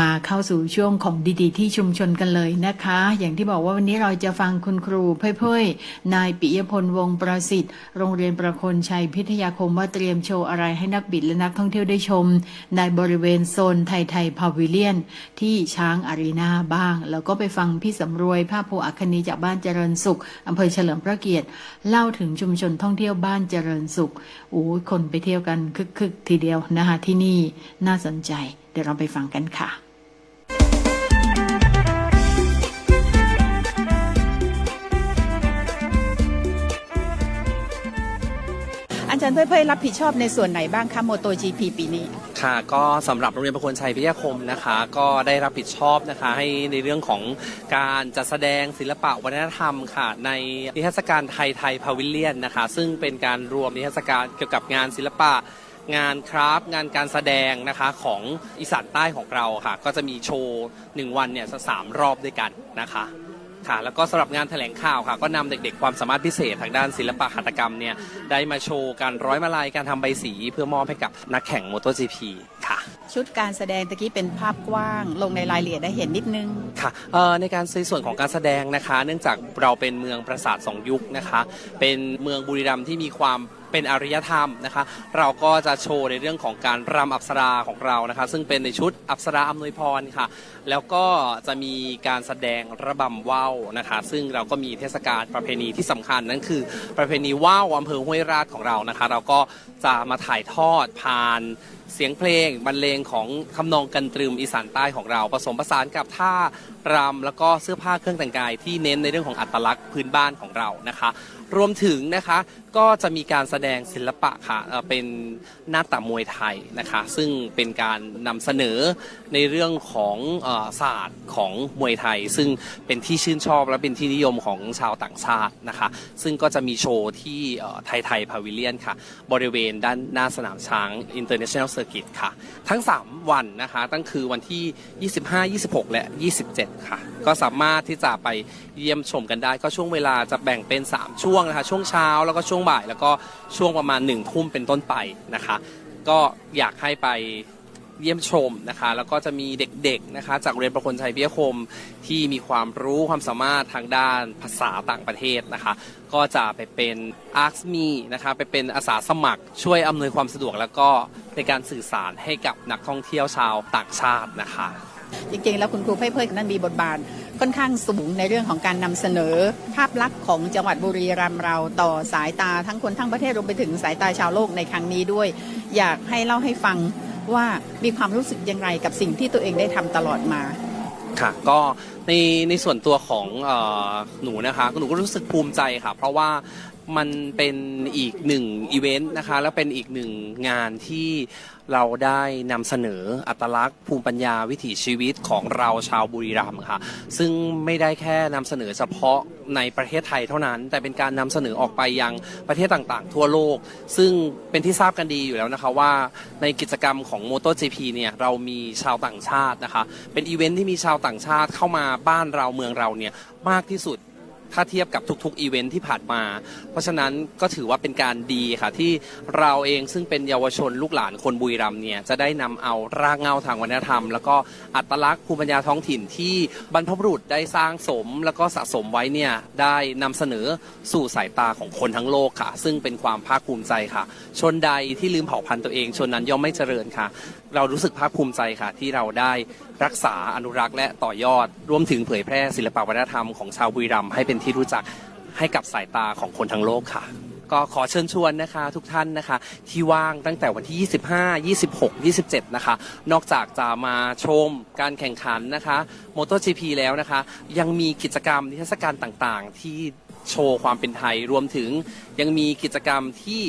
มาเข้าสู่ช่วงของดีๆ ที่ชุมชนกันเลยนะคะ อย่างที่บอกว่าวันนี้เราจะฟังคุณครูเพ่ยๆนายปิยพลวงศ์ประสิทธิ์ โรงเรียนประคนชัยพิทยาคมว่าเตรียมโชว์อะไรให้นักบิดและนักท่องเที่ยวได้ชม ในบริเวณโซนไทยไทยพาวิเลียน ที่ช้างอารีนาบ้าง แล้วก็ไปฟังพี่สำรวยภาพโพอัคคณีจากบ้านเจริญสุขอำเภอเฉลิมพระเกียรติ เล่าถึงชุมชนท่องเที่ยวบ้านเจริญสุขโอ้คนไปเที่ยวกันคึกๆทีเดียวนะคะที่นี่น่าสนใจ เดี๋ยวเราไปฟังกันค่ะอาจารย์เพื่อยๆรับผิดชอบในส่วนไหนบ้างคะโมโต GP ปีนี้ ค่ะ ก็สำหรับโรงเรียนประคนชัยพิทยาคมนะคะ ก็ได้รับผิดชอบนะคะ ให้ในเรื่องของการจัดแสดงศิลปะวัฒนธรรมค่ะ ในนิทรรศการไทยไทยพาวิเลียนนะคะ ซึ่งเป็นการรวมนิทรรศการเกี่ยวกับงานศิลปะ งานคราฟงานการแสดงนะคะของอีสานใต้ของเราค่ะ ก็จะมีโชว์หนึ่งวันเนี่ยสามรอบด้วยกันนะคะค่ะแล้วก็สำหรับงานแถลงข่าวค่ะ ก็นำเด็กๆ ความสามารถพิเศษทางด้านศิลปะหัตถกรรมเนี่ยได้มาโชว์การร้อยมาลายการทำใบสี เพื่อมอบให้กับนักแข่งมอเตอร์จีพีค่ะ ชุดการแสดงตะกี้เป็นภาพกว้าง ลงในรายละเอียดได้เห็นนิดนึง ค่ะเอ่อในการในส่วนของการแสดงนะคะ เนื่องจากเราเป็นเมืองปราสาทสองยุคนะคะ เป็นเมืองบุรีรัมย์ที่มีความเป็นอารยธรรมนะคะ เราก็จะโชว์ในเรื่องของการรำอัปสราของเรานะคะ ซึ่งเป็นในชุดอัปสราอำนวยพรค่ะ แล้วก็จะมีการแสดงระบำว่าวนะคะ ซึ่งเราก็มีเทศกาลประเพณีที่สำคัญนั่นคือ ประเพณีว่าวอำเภอห้วยราชของเรานะคะ เราก็จะมาถ่ายทอดผ่านเสียงเพลงบรรเลงของคำนองกันตรึมอีสานใต้ของเราผสมผสานกับท่ารำแล้วก็เสื้อผ้าเครื่องแต่งกายที่เน้นในเรื่องของอัตลักษณ์พื้นบ้านของเรานะคะ รวมถึงนะคะก็จะมีการแสดงศิลปะค่ะเป็นหน้าตามวยไทยนะคะ ซึ่งเป็นการนำเสนอในเรื่องของศาสตร์ของมวยไทย ซึ่งเป็นที่ชื่นชอบและเป็นที่นิยมของชาวต่างชาตินะคะ ซึ่งก็จะมีโชว์ที่ไทยไทยพาวิเลียนค่ะ บริเวณด้านหน้าสนามช้าง International Circuit ค่ะ ทั้ง 3 วันนะคะตั้งคือวันที่ 25 26 และ 27 ค่ะ ก็สามารถที่จะไปเยี่ยมชมกันได้ ก็ช่วงเวลาจะแบ่งเป็น 3 ช่วงนะคะ ช่วงเช้าแล้วก็ช่วงบ่าย แล้วก็ช่วงประมาณ1ทุ่มเป็นต้นไปนะคะ ก็อยากให้ไปเยี่ยมชมนะคะ แล้วก็จะมีเด็กๆนะคะ จากโรงเรียนประคนชัยพิทยาคมที่มีความรู้ความสามารถทางด้านภาษาต่างประเทศนะคะ ก็จะไปเป็น Ask Me นะคะไปเป็นอาสาสมัครช่วยอำนวยความสะดวก แล้วก็ในการสื่อสารให้กับนักท่องเที่ยวชาวต่างชาตินะคะ จริงๆ แล้วคุณครูเพ่ยๆนั้นมีบทบาทค่อนข้างสูงในเรื่องของการนำเสนอ ภาพลักษณ์ของจังหวัดบุรีรัมย์เราต่อสายตาทั้งคนทั้งประเทศรวมไปถึงสายตาชาวโลกในครั้งนี้ด้วย อยากให้เล่าให้ฟังว่ามีความรู้สึกยังไงกับสิ่งที่ตัวเองได้ทำตลอดมาค่ะก็ ในในส่วนตัวของเออหนูนะคะหนูก็รู้สึกภูมิใจค่ะ เพราะว่ามันเป็นอีกหนึ่งอีเวนต์นะคะ แล้วเป็นอีกหนึ่งงานที่เราได้นำเสนออัตลักษณ์ภูมิปัญญาวิถีชีวิตของเราชาวบุรีรัมย์ค่ะ ซึ่งไม่ได้แค่นำเสนอเฉพาะในประเทศไทยเท่านั้น แต่เป็นการนำเสนอออกไปยังประเทศต่างๆ ทั่วโลก ซึ่งเป็นที่ทราบกันดีอยู่แล้วนะคะว่าในกิจกรรมของ MotoGP เนี่ยเรามีชาวต่างชาตินะคะ เป็นอีเวนท์ที่มีชาวต่างชาติเข้ามาบ้านเราเมืองเราเนี่ยมากที่สุดถ้าเทียบกับทุกๆอีเวนท์ที่ผ่านมา เพราะฉะนั้นก็ถือว่าเป็นการดีค่ะที่เราเองซึ่งเป็นเยาวชนลูกหลานคนบุรีรัมย์เนี่ยจะได้นำเอารากเหง้าทางวัฒนธรรม แล้วก็อัตลักษณ์ภูมิปัญญาท้องถิ่นที่บรรพบุรุษได้สร้างสม แล้วก็สะสมไว้เนี่ยได้นำเสนอสู่สายตาของคนทั้งโลกค่ะ ซึ่งเป็นความภาคภูมิใจค่ะ ชนใดที่ลืมเผ่าพันธุ์ตัวเอง ชนนั้นย่อมไม่เจริญค่ะ เรารู้สึกภาคภูมิใจค่ะ ที่เราได้รักษาอนุรักษ์และต่อยอดรวมถึงเผยแพร่ศิลปวัฒนธรรมของชาวบุรีรัมย์ให้เป็นที่รู้จักให้กับสายตาของคนทั้งโลกค่ะ ก็ขอเชิญชวนนะคะทุกท่านนะคะ ที่ว่างตั้งแต่วันที่ 25 26 27 นะคะ นอกจากจะมาชมการแข่งขันนะคะ MotoGP แล้วนะคะ ยังมีกิจกรรมนิทรรศการต่างๆ ที่โชว์ความเป็นไทยรวมถึงยังมีกิจกรรมที่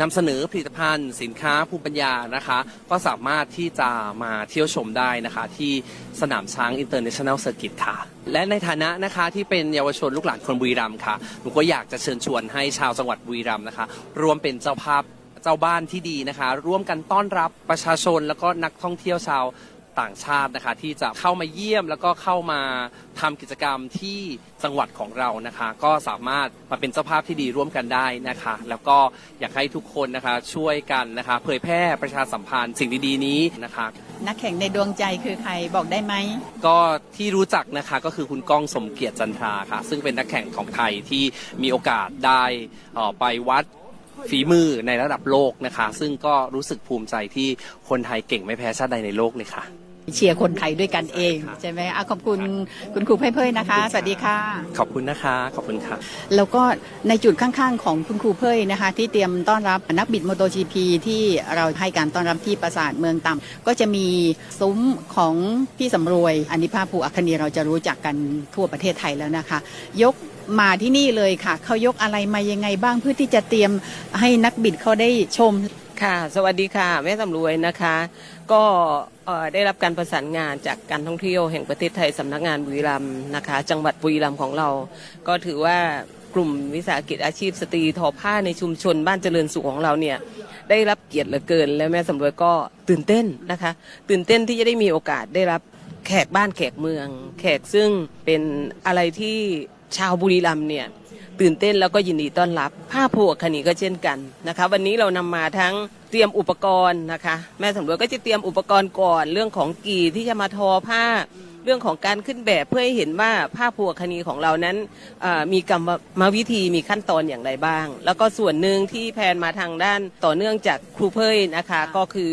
นำเสนอผลิตภัณฑ์ สินค้าภูมิปัญญานะคะ ก็สามารถที่จะมาเที่ยวชมได้นะคะ ที่สนามช้างอินเตอร์เนชั่นแนลเซอร์กิตค่ะ และในฐานะนะคะที่เป็นเยาวชนลูกหลานคนบุรีรัมย์ค่ะหนูก็อยากจะเชิญชวนให้ชาวจังหวัดบุรีรัมย์นะคะรวมเป็นเจ้าภาพเจ้าบ้านที่ดีนะคะ ร่วมกันต้อนรับประชาชนแล้วก็นักท่องเที่ยวชาว ต่างชาตินะคะที่จะเข้ามาเยี่ยมแล้วก็เข้ามาทำกิจกรรมที่จังหวัดของเรานะคะ ก็สามารถมาเป็นเจ้าภาพที่ดีร่วมกันได้นะคะ แล้วก็อยากให้ทุกคนนะคะช่วยกันนะคะ เผยแพร่ประชาสัมพันธ์สิ่งดีๆนี้นะคะ นักแข่งในดวงใจคือใครบอกได้ไหม ก็ที่รู้จักนะคะก็คือคุณก้องสมเกียรติจันทราค่ะ ซึ่งเป็นนักแข่งของไทยที่มีโอกาสได้เอ่อไปวัดฝีมือในระดับโลกนะคะ ซึ่งก็รู้สึกภูมิใจที่คนไทยเก่งไม่แพ้ชาติใดในโลกเลยค่ะ เชียร์คนไทยด้วยกันเอง ใช่ไหมอะขอบคุณคุณครูเพ่ยๆนะคะ สวัสดีค่ะ ขอบคุณนะคะ ขอบคุณค่ะ แล้วก็ในจุดข้างๆของคุณครูเพ่ยนะคะ ที่เตรียมต้อนรับนักบิดโมโต GP ที่เราให้การต้อนรับที่ปราสาทเมืองต่ำก็จะมีซุ้มของพี่สำรวยอันนี้ภาภูอัคนีเราจะรู้จักกันทั่วประเทศไทยแล้วนะคะ ยกมาที่นี่เลยค่ะ เขายกอะไรมายังไงบ้างเพื่อที่จะเตรียมให้นักบิดเขาได้ชมค่ะ สวัสดีค่ะ แม่สำรวยนะคะ ก็เอ่อ ได้รับการประสานงานจากการท่องเที่ยวแห่งประเทศไทยสำนักงานบุรีรัมย์นะคะ จังหวัดบุรีรัมย์ของเรา ก็ถือว่ากลุ่มวิสาหกิจอาชีพสตรีทอผ้าในชุมชนบ้านเจริญสุขของเราเนี่ยได้รับเกียรติเหลือเกิน และแม่สำรวยก็ตื่นเต้นนะคะ ตื่นเต้นที่จะได้มีโอกาสได้รับแขกบ้านแขกเมือง แขกซึ่งเป็นอะไรที่ชาวบุรีรัมย์เนี่ย ตื่นเต้นแล้วก็ยินดีต้อนรับ ผ้าผูกคณีก็เช่นกันนะคะ วันนี้เรานำมาทั้งเตรียมอุปกรณ์นะคะ แม่สำรวจก็จะเตรียมอุปกรณ์ก่อน เรื่องของกี่ที่จะมาทอผ้าเรื่องของการขึ้นแบบเพื่อให้เห็นว่าผ้าผูกคณีของเรานั้นมีกรรมวิธีมีขั้นตอนอย่างไรบ้าง แล้วก็ส่วนหนึ่งที่แพนมาทางด้านต่อเนื่องจากครูเพยนะคะ ก็คือ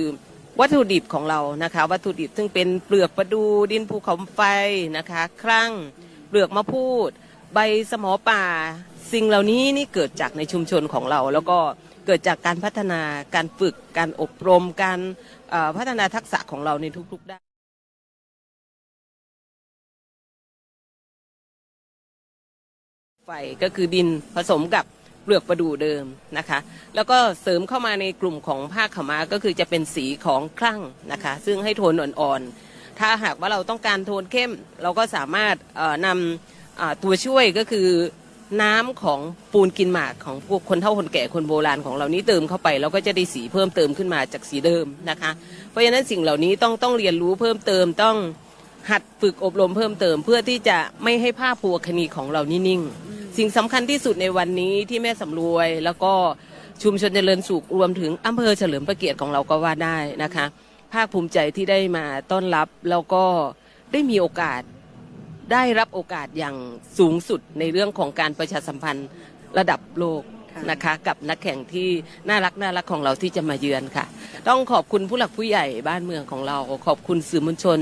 วัตถุดิบของเรานะคะ วัตถุดิบซึ่งเป็นเปลือกประดูดินภูเขาไฟนะคะ ครั่งเปลือกมะพูด ใบสมอป่า สิ่งเหล่านี้นี่เกิดจากในชุมชนของเรา แล้วก็เกิดจากการพัฒนาการฝึกการอบรม การพัฒนาทักษะของเราในทุกๆด้านไฟก็คือดินผสมกับเปลือกประดู่เดิมนะคะ แล้วก็เสริมเข้ามาในกลุ่มของผ้าขม้าก็คือจะเป็นสีของคลั่งนะคะ ซึ่งให้โทนอ่อนๆ ถ้าหากว่าเราต้องการโทนเข้ม เราก็สามารถนำตัวช่วยก็คือ น้ำของปูนกินหมากของพวกคนเฒ่าคนแก่คนโบราณของเรานี้เติมเข้าไปเราก็จะได้สีเพิ่มเติมขึ้นมาจากสีเดิมนะคะ เพราะฉะนั้นสิ่งเหล่านี้ต้องต้องเรียนรู้เพิ่มเติมต้องหัดฝึกอบรมเพิ่มเติม เพื่อที่จะไม่ให้ผ้าพัวคณีของเรานนิ่งสิ่งสำคัญที่สุดในวันนี้ที่แม่สำรวยแล้วก็ชุมชนเจริญสุขรวมถึงอำเภอเฉลิมพระเกียรติของเราก็ว่าได้นะคะ ภาคภูมิใจที่ได้มาต้อนรับแล้วก็ได้มีโอกาส ได้รับโอกาสอย่างสูงสุดในเรื่องของการประชาสัมพันธ์ระดับโลกค่ะนะคะ กับนักแข่งที่น่ารักน่ารักของเราที่จะมาเยือนค่ะ ต้องขอบคุณผู้หลักผู้ใหญ่บ้านเมืองของเรา ขอบคุณสื่อมวลชน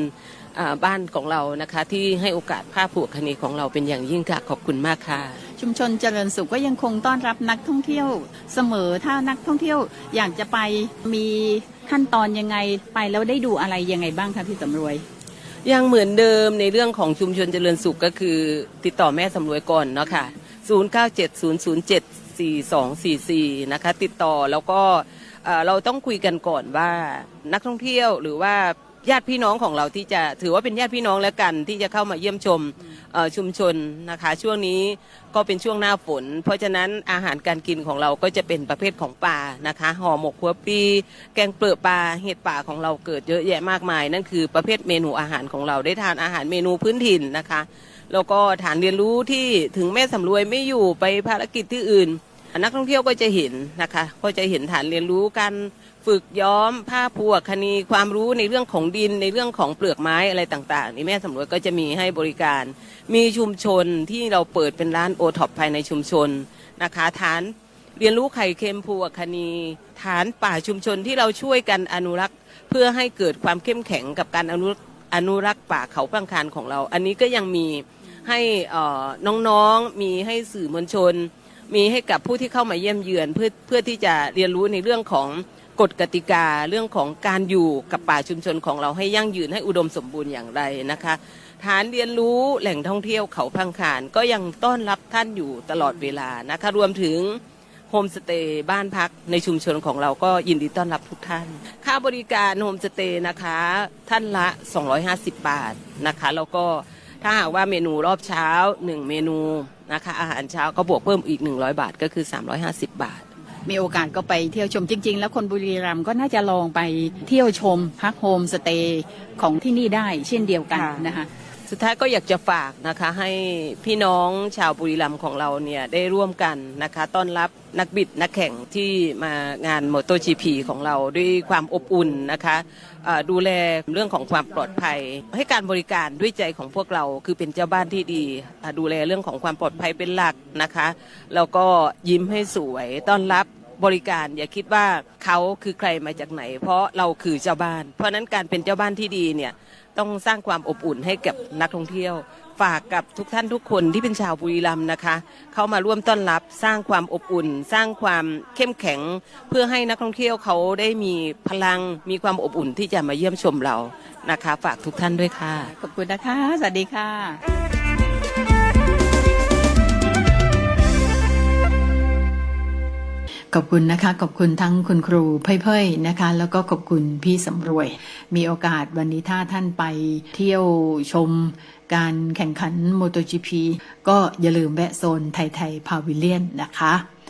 อ่าบ้านของเรานะคะ ที่ให้โอกาสภาคผูกคณีของเราเป็นอย่างยิ่งค่ะขอบคุณมากค่ะ ชุมชนเจริญสุขก็ยังคงต้อนรับนักท่องเที่ยวเสมอถ้านักท่องเที่ยวอยากจะไปมีขั้นตอนยังไงไปแล้วได้ดูอะไรยังไงบ้างคะพี่สำรวย ยังเหมือนเดิมในเรื่องของชุมชนเจริญสุขก็คือติดต่อแม่สำรวยก่อนเนาะค่ะ 0970074244 นะคะ ติดต่อแล้วก็เอ่อเราต้องคุยกันก่อนว่านักท่องเที่ยวหรือว่า ญาติพี่น้องของเราที่จะถือว่าเป็นญาติพี่น้องแล้วกันที่จะเข้ามาเยี่ยมชมชุมชนนะคะ ช่วงนี้ก็เป็นช่วงหน้าฝน เพราะฉะนั้นอาหารการกินของเราก็จะเป็นประเภทของป่านะคะห่อหมกหัวปีแกงเปลือกปลาเห็ดป่าของเราเกิดเยอะแยะมากมาย นั่นคือประเภทเมนูอาหารของเราได้ทานอาหารเมนูพื้นถิ่นนะคะแล้วก็ฐานเรียนรู้ที่ถึงแม่สำรวยไม่อยู่ไปภารกิจที่อื่น นักท่องเที่ยวก็จะเห็นนะคะ ก็จะเห็นฐานเรียนรู้การ ฝึกย้อมผ้าพัวคณีความรู้ในเรื่องของดินในเรื่องของเปลือกไม้อะไรต่างๆ นี่แม่สำรวจก็จะมีให้บริการ มีชุมชนที่เราเปิดเป็นร้านโอท็อปภายในชุมชนนะคะฐานเรียนรู้ไข่เค็มพัวคณีฐานป่าชุมชนที่เราช่วยกันอนุรักษ์ เพื่อให้เกิดความเข้มแข็งกับการอนุอนุรักษ์ป่าเขาพังคานของเรา อันนี้ก็ยังมีให้น้องๆมีให้สื่อมวลชน มีให้กับผู้ที่เข้ามาเยี่ยมเยือนเพื่อเพื่อที่จะเรียนรู้ในเรื่องของ กฎกติกาเรื่องของการอยู่กับป่าชุมชนของเราให้ยั่งยืนให้อุดมสมบูรณ์อย่างไรนะคะ ฐานเรียนรู้แหล่งท่องเที่ยวเขาพังคานก็ยังต้อนรับท่านอยู่ตลอดเวลานะคะรวมถึงโฮมสเตย์บ้านพักในชุมชนของเราก็ยินดีต้อนรับทุกท่าน ค่าบริการโฮมสเตย์นะคะท่านละ 250 บาทนะคะแล้วก็ถ้าหากว่าเมนูรอบเช้า 1 เมนูนะคะอาหารเช้าก็บวกเพิ่มอีก 100 บาทก็คือ 350 บาท มีโอกาสก็ไปเที่ยวชมจริง ๆ แล้วคนบุรีรัมย์ก็น่าจะลองไปเที่ยวชมพักโฮมสเตย์ของที่นี่ได้เช่นเดียวกันค่ะนะคะ สุดท้ายก็อยากจะฝากนะคะให้พี่น้องชาวบุรีรัมย์ของเราเนี่ยได้ร่วมกันนะคะต้อนรับนักบิดนักแข่งที่มางานมอเตอร์จีพีของเราด้วยความอบอุ่นนะคะดูแลเรื่องของความปลอดภัย ให้การบริการด้วยใจของพวกเราคือเป็นเจ้าบ้านที่ดี ดูแลเรื่องของความปลอดภัยเป็นหลักนะคะ แล้วก็ยิ้มให้สวยต้อนรับ บริการอย่าคิดว่าเขาคือใครมาจากไหน เพราะเราคือเจ้าบ้าน เพราะนั้นการเป็นเจ้าบ้านที่ดีเนี่ยต้องสร้างความอบอุ่นให้กับนักท่องเที่ยว ฝากกับทุกท่านทุกคนที่เป็นชาวบุรีรัมย์นะคะ เข้ามาร่วมต้อนรับสร้างความอบอุ่น สร้างความเข้มแข็ง เพื่อให้นักท่องเที่ยวเขาได้มีพลังมีความอบอุ่นที่จะมาเยี่ยมชมเรานะคะ ฝากทุกท่านด้วยค่ะ ขอบคุณนะคะ สวัสดีค่ะ ขอบคุณนะคะ ขอบคุณทั้งคุณครูเพ่ยๆนะคะ แล้วก็ขอบคุณพี่สำรวย มีโอกาสวันนี้ถ้าท่านไปเที่ยวชมการแข่งขัน MotoGP ก็อย่าลืมแวะโซนไทยไทยพาวิเลียนนะคะ